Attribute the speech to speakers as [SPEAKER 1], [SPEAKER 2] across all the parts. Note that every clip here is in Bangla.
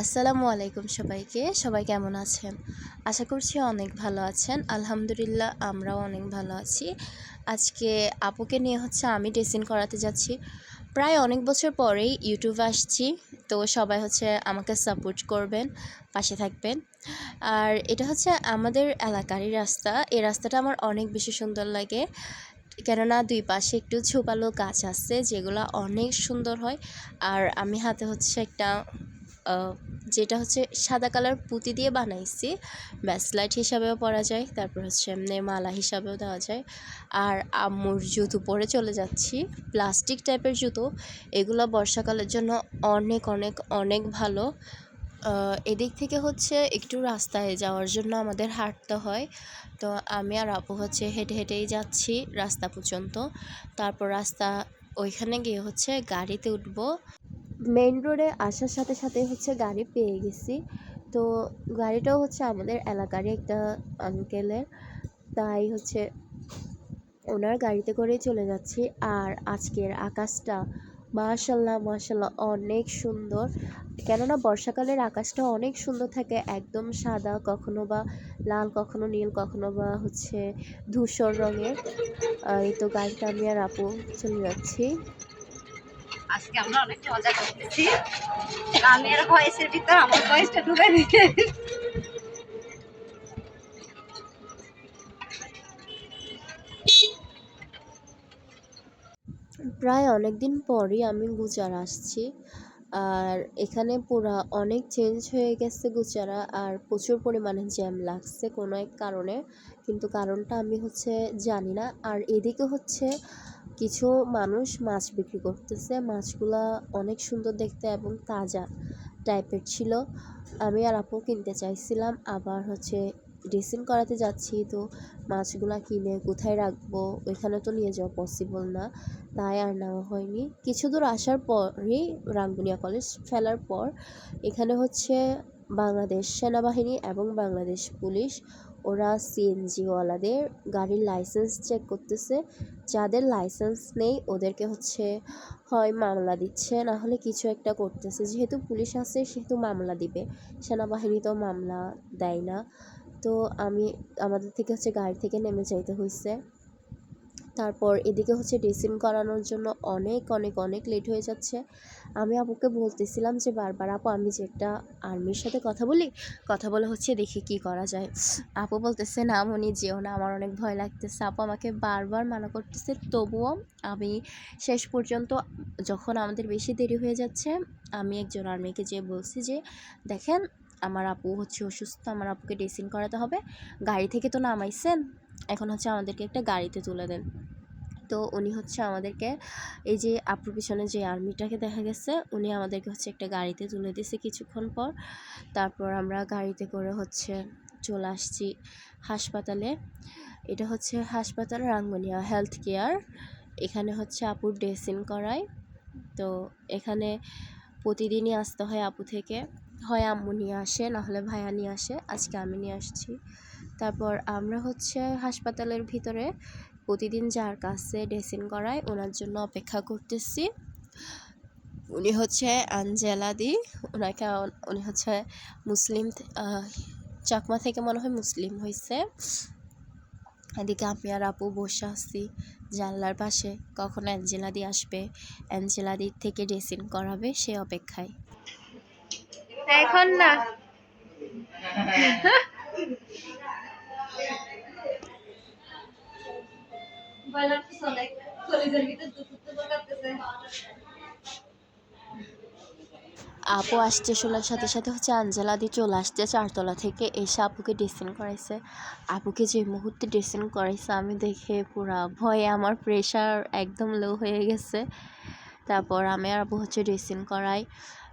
[SPEAKER 1] আসসালামু আলাইকুম সবাইকে। সবাই কেমন আছেন? আশা করছি অনেক ভালো আছেন। আলহামদুলিল্লাহ আমরাও অনেক ভালো আছি। আজকে আপুকে নিয়ে হচ্ছে আমি ড্রেসিং করাতে যাচ্ছি। প্রায় অনেক বছর পরেই ইউটিউবে আসছি। তো সবাই হচ্ছে আমাকে সাপোর্ট করবেন, পাশে থাকবেন। আর এটা হচ্ছে আমাদের এলাকারই রাস্তা। এই রাস্তাটা আমার অনেক বেশি সুন্দর লাগে। কেননা দুই পাশে একটু ঝোপালো গাছ আছে, যেগুলো অনেক সুন্দর হয়। আর আমি হাতে হচ্ছে একটা যেটা হচ্ছে সাদা কালার পুঁতি দিয়ে বানাইছি। ব্যাসলাইট হিসাবেও পরা যায়, তারপর হচ্ছে এমনি মালা হিসাবেও দেওয়া যায়। আর আম্মুর জুতো পরে চলে যাচ্ছি। প্লাস্টিক টাইপের জুতো, এগুলো বর্ষাকালের জন্য অনেক অনেক অনেক ভালো। এদিক থেকে হচ্ছে একটু রাস্তায় যাওয়ার জন্য আমাদের হাঁটতে হয়। তো আমি আর আপু হচ্ছে হেঁটে হেঁটেই যাচ্ছি রাস্তা পর্যন্ত। তারপর রাস্তা ওইখানে গিয়ে হচ্ছে গাড়িতে উঠবো। মেইন রোডে আসার সাথে সাথে হচ্ছে গাড়ি পেয়ে গেছি। তো গাড়িটাও হচ্ছে আমাদের এলাকারই একটা আঙ্কেলের তাই হচ্ছে ওনার গাড়িতে করেই চলে যাচ্ছি। আর আজকের আকাশটা মাশাল্লাহ মাশাল্লাহ অনেক সুন্দর। কেননা বর্ষাকালের আকাশটা অনেক সুন্দর থাকে। একদম সাদা কখনো বা লাল, কখনো নীল, কখনো বা হচ্ছে ধূসর রঙের। এই তো গাড়িটা আমি আর আপু চলে যাচ্ছি।
[SPEAKER 2] আজকে আমরা অনেক মজা করতেছি। ভিতর আমার ঢুকে
[SPEAKER 1] প্রায় অনেক দিন পরই আমি গুজার আসছি। আর এখানে পুরা অনেক চেঞ্জ হয়ে গেছে গুজারা, আর প্রচুর পরিমাণে জ্যাম লাগছে কোনো এক কারণে। কিন্তু কারণটা আমি হচ্ছে জানি না। আর এদিকে হচ্ছে কিছু মানুষ মাছ বিক্রি করতেছে। মাছগুলা অনেক সুন্দর দেখতে এবং তাজা টাইপের ছিল। আমি আর আপু কিনতে চাইছিলাম। আবার হচ্ছে ড্রেসিং করাতে যাচ্ছি, তো মাছগুলা কিনে কোথায় রাখব? ওইখানে তো নিয়ে যাওয়া পসিবল না। তাই আর নেওয়া হয়নি। কিছু দূর আসার পরই রাঙ্গুনিয়া কলেজ ফেলার পর এখানে হচ্ছে বাংলাদেশ সেনাবাহিনী এবং বাংলাদেশ পুলিশ ওরা সিএনজিওয়ালাদের গাড়ির লাইসেন্স চেক করতেছে। যাদের লাইসেন্স নেই, ওদেরকে হচ্ছে, হয় মামলা দিচ্ছে, না হলে কিছু একটা করতেছে। যেহেতু পুলিশ আছে, সেহেতু মামলা দিবে। সেনাবাহিনী তো মামলা দেয় না। তো আমি, আমাদের থেকে হচ্ছে গাড়ি থেকে নেমে যাইতে হয়েছে তারপর এদিকে হচ্ছে ড্রেসিং করানোর জন্য অনেক অনেক অনেক লেট হয়ে যাচ্ছে। আমি আপুকে বলতেছিলাম যে, বারবার আপু, আমি যে একটা আর্মির সাথে কথা বলি, কথা বলে হচ্ছে, দেখি কি করা যায়। আপু বলতেছে, না মনি যেও না, আমার অনেক ভয় লাগতেছে। আপু আমাকে বারবার মানা করতেছে, তবুও আমি শেষ পর্যন্ত, যখন আমাদের বেশি দেরি হয়ে যাচ্ছে, আমি একজন আর্মিকে যেয়ে বলছি যে, দেখেন, আমার আপু হচ্ছে অসুস্থ, আমার আপুকে ড্রেসিং করাতে হবে। গাড়ি থেকে তো নামাইছেন এখন হচ্ছে আমাদেরকে একটা গাড়িতে তুলে দেন। তো উনি হচ্ছে আমাদেরকে এই যে আপুর পিছনে যে আর্মিটাকে দেখা গেছে, উনি আমাদেরকে হচ্ছে একটা গাড়িতে তুলে দিয়েছে কিছুক্ষণ পর। তারপর আমরা গাড়িতে করে হচ্ছে চলে আসছি হাসপাতালে। এটা হচ্ছে হাসপাতাল রাঙ্গুনিয়া হেলথ কেয়ার এখানে হচ্ছে আপুর ড্রেসিং করায়। তো এখানে প্রতিদিনই আসতে হয় আপু থেকে। হয় আম্মু নিয়ে আসে না হলে ভাইয়া নিয়ে আসে। আজকে আমি নিয়ে আসছি। তারপর আমরা হচ্ছে হাসপাতালের ভিতরে প্রতিদিন যার কাছে ড্রেসিং করায় ওনার জন্য অপেক্ষা করতেছি। উনি হচ্ছে আঞ্জেলা দি ওনাকে উনি হচ্ছে মুসলিম চাকমা থেকে মনে হয় মুসলিম হয়েছে এদিকে আমি আর আপু বসে আছি জানলার পাশে কখন অ্যাঞ্জেলা দি আসবে অ্যাঞ্জেলা দি থেকে ড্রেসিং করাবে সে অপেক্ষায়।
[SPEAKER 2] এখন না।
[SPEAKER 1] আপু আসছে শোনার সাথে সাথে হচ্ছে আঞ্জেলা দি চলে আসছে চারতলা থেকে, এসে আপুকে ড্রেসিং করাইছে। আপুকে যে মুহূর্তে ড্রেসিং করাইছে, আমি দেখে পুরা ভয়ে আমার প্রেশার একদম লো হয়ে গেছে। তারপর আমি আর আপু হচ্ছে ড্রেসিং করাই,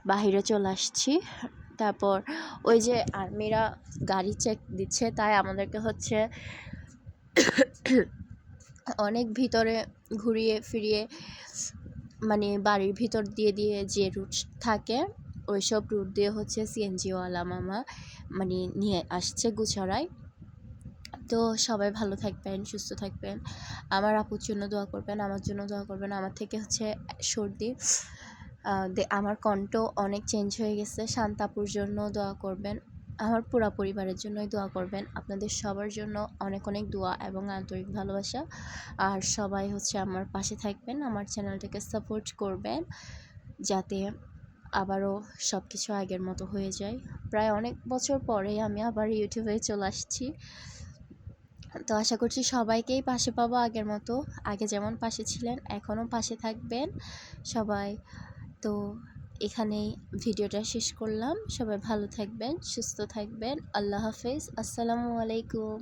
[SPEAKER 1] বাহিরে চলে আসছি। তারপর ওই যে আর্মিরা গাড়ি চেক দিচ্ছে, তাই আমাদেরকে হচ্ছে অনেক ভিতরে ঘুরিয়ে ফিরিয়ে মানে বাড়ির ভিতর দিয়ে দিয়ে যে রুট থাকে ওই সব রুট দিয়ে হচ্ছে সিএনজিওয়ালা মামা মানে নিয়ে আসছে গুছারায়। তো সবাই ভালো থাকবেন, সুস্থ থাকবেন। আমার আপুর জন্য দোয়া করবেন, আমার জন্য দোয়া করবেন। আমার থেকে হচ্ছে সর্দি আমার কণ্ঠ অনেক চেঞ্জ হয়ে গেছে। শান্তাপুর জন্য দোয়া করবেন। আমার পুরা পরিবারের জন্যই দোয়া করবেন। আপনাদের সবার জন্য অনেক অনেক দোয়া এবং আন্তরিক ভালোবাসা। আর সবাই হচ্ছে আমার পাশে থাকবেন, আমার চ্যানেলটাকে সাপোর্ট করবেন যাতে আবারও সব কিছু আগের মতো হয়ে যায়। প্রায় অনেক বছর পরে আমি আবার ইউটিউবে চলে আসছি। তো আশা করছি সবাইকেই পাশে পাবো আগের মতো। আগে যেমন পাশে ছিলেন, এখনও পাশে থাকবেন সবাই। তো এখানেই ভিডিওটা শেষ করলাম। সবাই ভালো থাকবেন সুস্থ থাকবেন। আল্লাহ হাফেজ। আসসালামু আলাইকুম।